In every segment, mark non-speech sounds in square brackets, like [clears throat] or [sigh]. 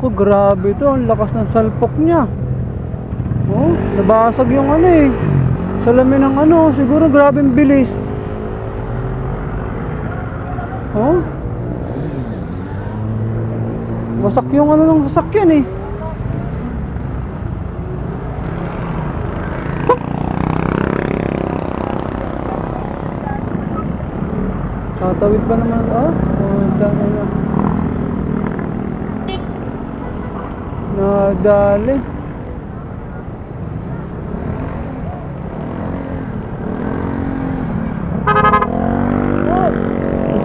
Naku, grabe to. Ang lakas ng salpok niya. Oh, nabasag yung ano eh. Salamin ng ano. Siguro grabe ang bilis. Oh. Wasak yung ano ng sasakyan eh. Tatawid pa naman. Ah, oh, dami na. Nadali. Oh,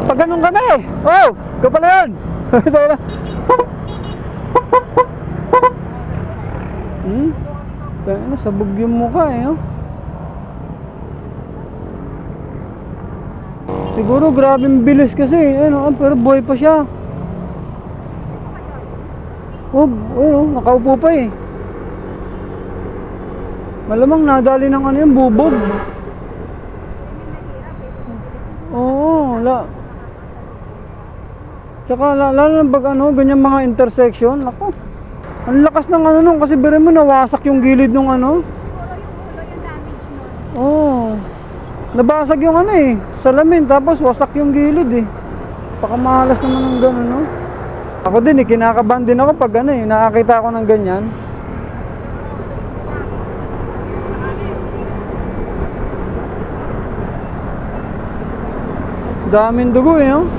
Pag ganun ka na eh. Oh, ikaw pala yun. [laughs] Hmm? Kaya na, sabog yung mukha eh. Oh. Siguro grabing bilis kasi, ano, pero buhay pa siya. Oh, oh, nakaupo pa eh. Malamang nadali ng ano yung bubog. Oo, la. Tsaka la- lalo na pag ano, ganyan mga intersection, ako. Ang lakas ng ano nung kasi biro mo nawasak yung gilid nung ano. Oo. Nabasag yung ano eh, salamin tapos wasak yung gilid eh. Pakamahalas naman ng gano'n, no? Ako din eh, kinakabahan din ako pag ano eh, nakakita ako ng ganyan. Daming dugo eh, no?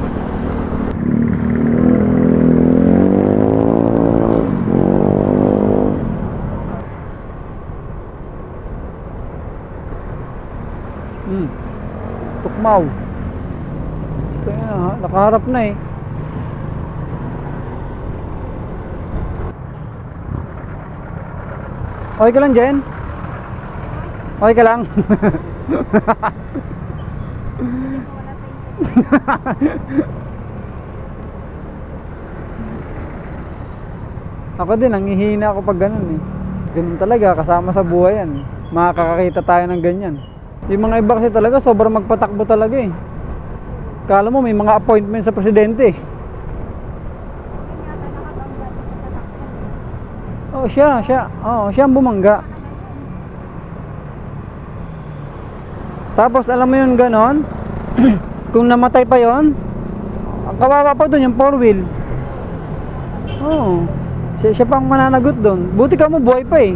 Hmm. Tukmaw. Kaya na ha, nakaharap na eh. Okay ka lang, Jen? Okay ka lang? [laughs] ako din, nangihina ako pag ganun eh. Ganun talaga, kasama sa buhay yan. Makakakita tayo ng ganyan. Yung mga iba kasi talaga, sobrang magpatakbo talaga eh. Kala mo may mga appointment sa presidente eh. Oh, siya, siya. Oh, siya ang bumangga. Tapos alam mo yun ganon? [clears throat] Kung namatay pa yon, ang kawawa pa doon yung four wheel. Oh. Siya, siya pang mananagot doon. Buti ka mo buhay pa eh.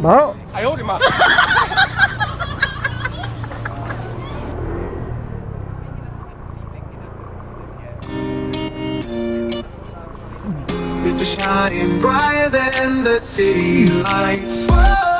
bro. I owed him up. It's shining brighter than the city lights. Whoa.